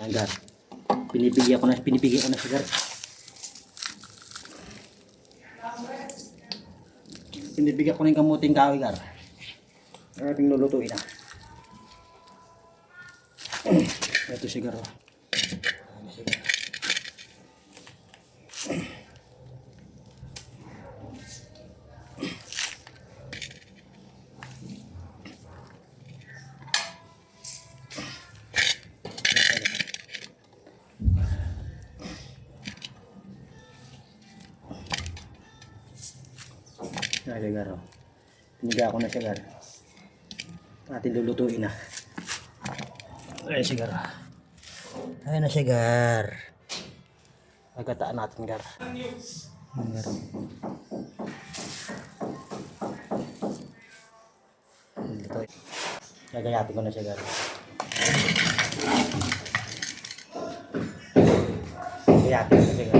Ayan, Gar. Pinipigyan ko na, pinipigyan ko na si. Pinipigyan ko na yung kamuting kahoy, Gar. Ang ating lulutuin na. Ito si Gar. Ayan si Gar. oh. Pinigyan ko na si Gar. Ating lulutuin na. Ayan si Gar. Ayan na si Gar. Agataan natin Gar. Ayan, Gar. Lutuin. Gagayatin ko na si Gar. Gagayatin ko na si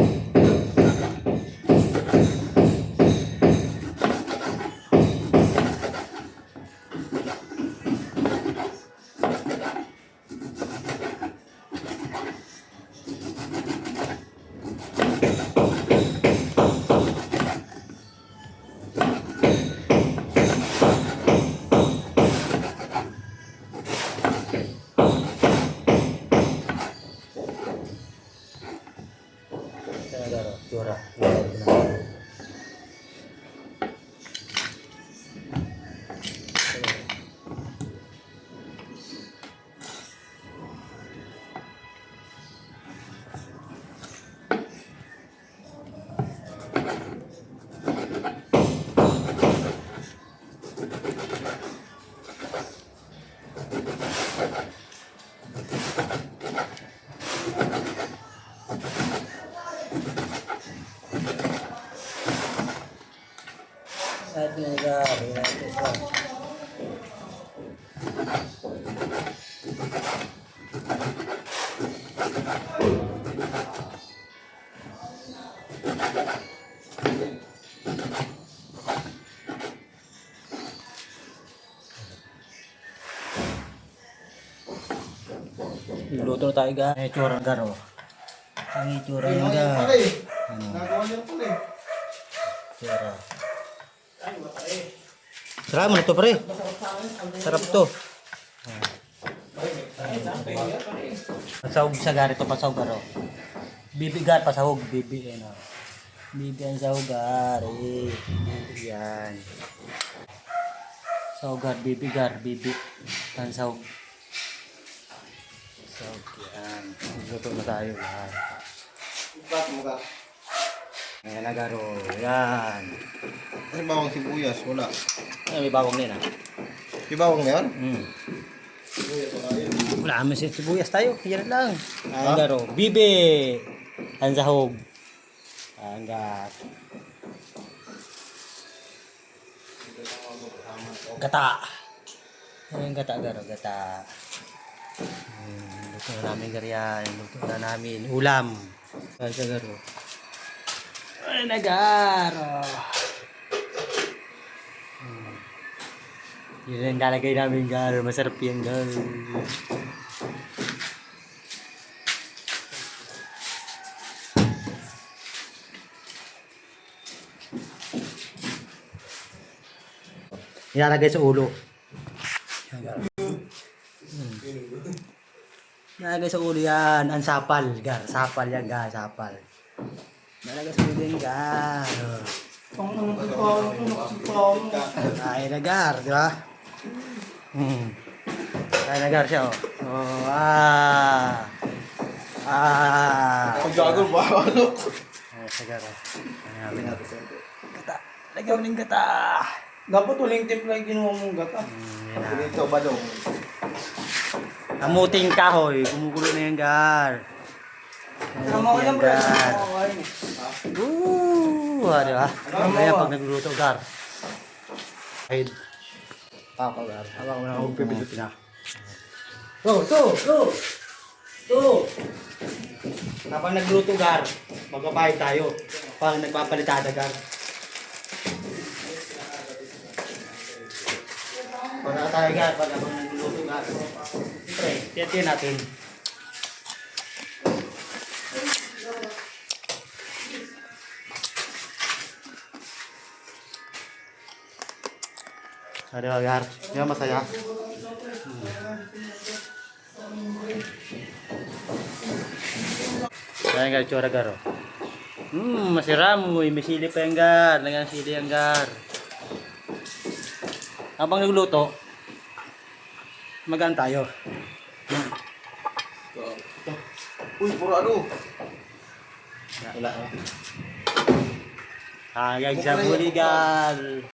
At nga, ito siya. Luluto na tayo ga. Ang itsura ng garo. Ang itsura ng garo. Ano? Nagawa niyo pala eh. Itsura. Sarap mo na to pre. Sarap to. Pasahog sa gari to, pasahog garo. Bibigar, pasahog, bibi, ano. Bibi ang sahog gari. Yan. Sahugar, bibigar, bibi. Ang sahog. Sahog, yan. Luto na tayo. Yan. Ba't mo ka? Ayan na garo. Yan. May bawang sibuyas, wala. Ay, may bagong din ah. May bawang na yun? Hmm. Sibuyas, wala yun. Naman si sibuyas tayo. Yan lang. Ang garo. Bibi. Ang sahog. Ang gat. Gata. Ang gata garo. Gata. Hmm, luto na namin gariyan. Luto na namin. Ulam. Ang garo. Nagaro. Hmm. Yun ang lalagay namin garo. Masarap yung garo. Nilalagay sa ulo. Hmm. Nilalagay sa ulo yan. Ang sapal, gar. Sapal yan, gar. Sapal. Nilalagay sa ulo yan, gar. Oh. Ay, na, gar. Di ba? Hmm. Ay, na, gar siya, oh. Oh, ah. Ah. Ang gago ba? Ano? Ay, sa gar, oh. Ay, namin. Gata. Lagyan mo ng gata. Dapat uling timpla yung kinuha mong gata. Hmm, yan na. Dito, balong. Amuting kahoy, kumukulo na yung gar. Bro. Gar. Woo! Ah, di ba? Kaya pag nagluluto, gar. Kahit. Ako, gar. Habang ko na ako pipilutin na. Go, go, go! Go! Habang nagluto, gar, magbabayad tayo. Pag nagpapalitada, gar. Pag tayo, gar, pag nagluluto, gar. Siyempre, tiyan natin. Ari ba, gar? Di ba masaya? Ayan gar, tsura gar. oh. Hmm, masiram. Uy, may sili pa yung gar. Lagyan ng sili yung gar. Habang nagluto, magaan tayo. Uy, puro ano? Wala. Hagag sa buligal.